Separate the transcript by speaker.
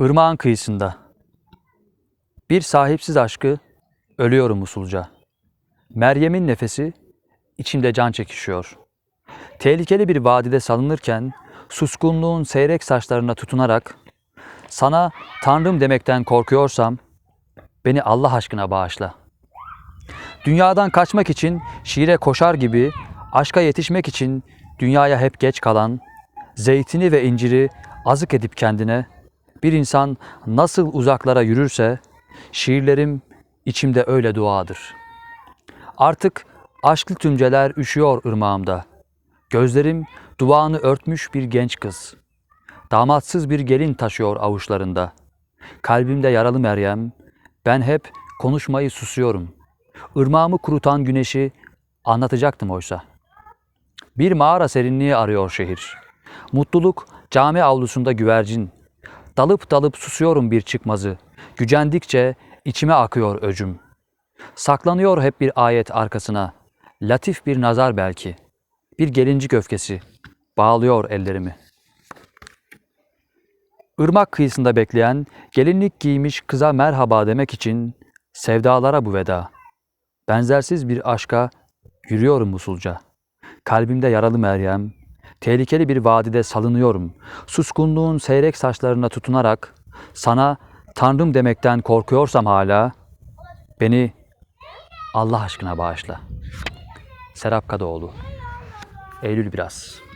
Speaker 1: Irmağın kıyısında. Bir sahipsiz aşkı ölüyorum usulca. Meryem'in nefesi içimde can çekişiyor. Tehlikeli bir vadide salınırken suskunluğun seyrek saçlarına tutunarak sana Tanrım demekten korkuyorsam beni Allah aşkına bağışla. Dünyadan kaçmak için şiire koşar gibi aşka yetişmek için dünyaya hep geç kalan, zeytini ve inciri azık edip kendine bir insan nasıl uzaklara yürürse şiirlerim içimde öyle duadır. Artık aşklı tümceler üşüyor ırmağımda. Gözlerim duvağını örtmüş bir genç kız. Damatsız bir gelin taşıyor avuçlarında. Kalbimde yaralı Meryem, ben hep konuşmayı susuyorum. Irmağımı kurutan güneşi anlatacaktım oysa. Bir mağara serinliği arıyor şehir. Mutluluk cami avlusunda güvercin. Dalıp dalıp susuyorum bir çıkmazı. Gücendikçe içime akıyor öcüm. Saklanıyor hep bir ayet arkasına. Latif bir nazar belki. Bir gelincik öfkesi. Bağlıyor ellerimi. Irmak kıyısında bekleyen, gelinlik giymiş kıza merhaba demek için sevdalara bu veda. Benzersiz bir aşka yürüyorum usulca. Kalbimde yaralı Meryem, tehlikeli bir vadide salınıyorum. Suskunluğun seyrek saçlarına tutunarak sana Tanrım demekten korkuyorsam hala beni Allah aşkına bağışla. Serap Kadıoğlu Eylül biraz.